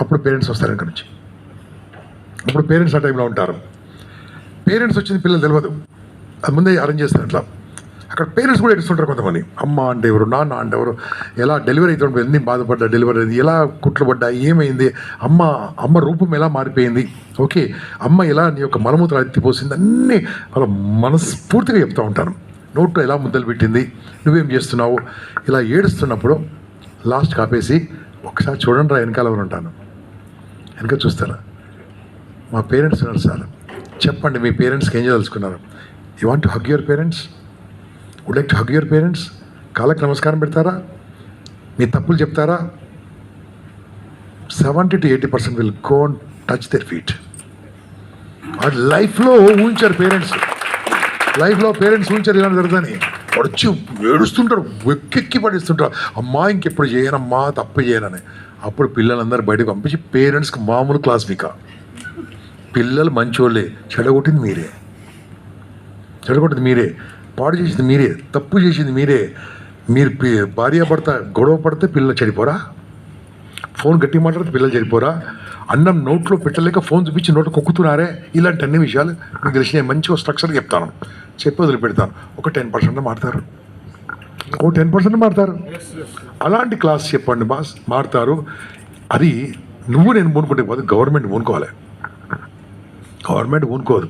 అప్పుడు పేరెంట్స్ వస్తారు ఇక్కడ నుంచి. అప్పుడు పేరెంట్స్ ఆ టైంలో ఉంటారు. పేరెంట్స్ వచ్చింది పిల్లలు తెలియదు అది ముందే అరేంజ్ చేస్తారు అట్లా. అక్కడ పేరెంట్స్ కూడా ఏడుస్తుంటారు కొంతమంది. అమ్మ అంటే ఎవరు నాన్న అంటే ఎవరు ఎలా డెలివరీ అవుతుంటే ఎన్ని బాధపడ్డా డెలివరీ అయింది ఎలా కుట్లు పడ్డా ఏమైంది అమ్మ అమ్మ రూపం ఎలా మారిపోయింది ఓకే అమ్మ ఎలా నీ యొక్క మలమూత్రాలు ఎత్తిపోసింది అన్నీ వాళ్ళ మనస్ఫూర్తిగా చెప్తూ ఉంటాను. నోట్లో ఎలా ముద్దలు పెట్టింది నువ్వేం చేస్తున్నావు ఇలా ఏడుస్తున్నప్పుడు లాస్ట్ కాపేసి ఒకసారి చూడండి రా వెనకాల ఉంటాను వెనక చూస్తారా? మా పేరెంట్స్ ఉన్నారు సార్. చెప్పండి మీ పేరెంట్స్కి ఏం చేయదలుచుకున్నారు you want hug your parents would like to hug your parents కాళ్ళకి నమస్కారం పెడతారా? మీ తప్పులు చెప్తారా? Seventy to eighty percent will come touch their feet ఆ లైఫ్లో ఊహించారు పేరెంట్స్. లైఫ్లో పేరెంట్స్ ఊహించారు ఇలా జరుగుతుంది వచ్చి ఏడుస్తుంటారు వెక్కెక్కి పడిస్తుంటారు. అమ్మా ఇంకెప్పుడు చేయనమ్మా తప్పు చేయనని. అప్పుడు పిల్లలందరూ బయటకు పంపించి పేరెంట్స్కి మామూలు క్లాస్ మీక? పిల్లలు మంచోళ్ళే చెడగొట్టింది మీరే. చెడగొట్టింది మీరే. పాడు చేసింది మీరే. తప్పు చేసింది మీరే. మీరు భార్య భార్యాభర్త గొడవ పడితే పిల్లలు చెడిపోరా? ఫోన్ గట్టి మాట్లాడితే పిల్లలు చెడిపోరా? అన్నం నోట్లో పెట్టలేక ఫోన్ చూపించి నోట్లో కొక్కుతున్నారే? ఇలాంటి అన్ని విషయాలు మీకు తెలిసిన మంచిగా స్ట్రక్చర్ చెప్తాను. చెప్పి వదిలిపెడతాను. ఒక టెన్ పర్సెంట్ మారుతారు. ఓ టెన్ పర్సెంట్ మారుతారు. అలాంటి క్లాస్ చెప్పండి బాస్. మారుతారు. అది నువ్వు నేను పూనుకుంటే పోదు గవర్నమెంట్ పూనుకోవాలి గవర్నమెంట్ పూనుకోదు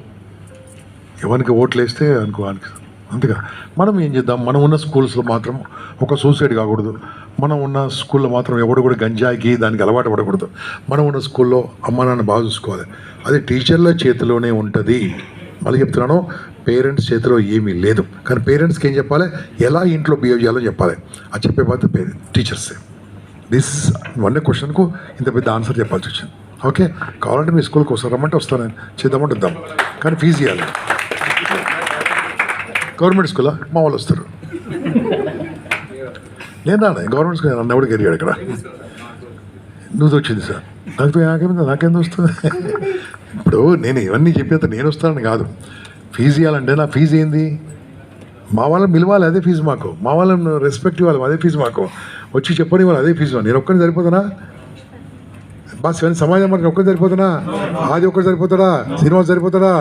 ఎవరికి ఓట్లు వేస్తే అనుకో. వానికి అంతేగా. మనం ఏం చేద్దాం? మనం ఉన్న స్కూల్స్లో మాత్రం ఒక సూసైడ్ కాకూడదు. మనం ఉన్న స్కూల్లో మాత్రం ఎవడు కూడా గంజాయికి దానికి అలవాటు పడకూడదు. మనం ఉన్న స్కూల్లో అమ్మ నాన్న బాగా చూసుకోవాలి. అది టీచర్ల చేతిలోనే ఉంటుంది. మళ్ళీ చెప్తున్నాను పేరెంట్స్ చేతిలో ఏమీ లేదు. కానీ పేరెంట్స్కి ఏం చెప్పాలి? ఎలా ఇంట్లో బిహేవ్ చేయాలో చెప్పాలి. అది చెప్పే బాధ్యత పేరెంట్ టీచర్సే దిస్ వన్ క్వశ్చన్కు ఇంత పెద్ద ఆన్సర్ చెప్పాల్సి వచ్చింది. ఓకే? కావాలంటే మీ స్కూల్కి వస్తారు రమ్మంటే వస్తాను. చేద్దామంటే వద్దాం. కానీ ఫీజు ఇవ్వాలి. గవర్నమెంట్ స్కూలా? మా వాళ్ళు వస్తారు. నేను రాను గవర్నమెంట్ స్కూల్ నన్ను ఎవరికి ఎరిగాడు ఇక్కడ? నువ్వు వచ్చింది సార్. నాకు నాకేమింది నాకేం వస్తుంది? ఇప్పుడు నేను ఇవన్నీ చెప్పేంత నేను వస్తానని కాదు. ఫీజు ఇవ్వాలంటే నా ఫీజు ఏంది? మా వాళ్ళని పిలవాలి అదే ఫీజు మాకు. మా వాళ్ళని రెస్పెక్ట్ ఇవ్వాలి అదే ఫీజు మాకు. వచ్చి చెప్పని వాళ్ళు అదే ఫీజు నేను ఒక్కరిని సరిపోతానా? బాస్ ఇవన్నీ సమాజం మనకి ఒక్కరు సరిపోతానా? ఆది ఒక్కరు సరిపోతాడా? సినిమా సరిపోతాడా?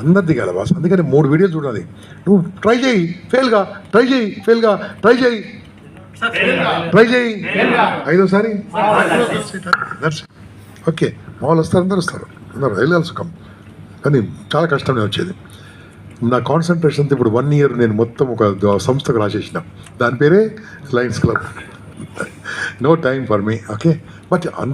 అందరిది కదా బాస్. అందుకని మూడు వీడియోలు చూడాలి. నువ్వు ట్రై చేయి ఫెయిల్గా ట్రై చేయి ఫెయిల్గా ట్రై చేయి. ట్రై చేయి. ఐదోసారి. ఓకే. వాళ్ళు వస్తారు అందరు వస్తారు. అందరు వెళ్ళాలి సుఖం. కానీ చాలా కష్టం నేను వచ్చేది. నా కాన్సన్ట్రేషన్ ఇప్పుడు వన్ ఇయర్ నేను మొత్తం ఒక సంస్థకు రాసేసిన. దాని పేరే Lions Club no time for me okay but అంత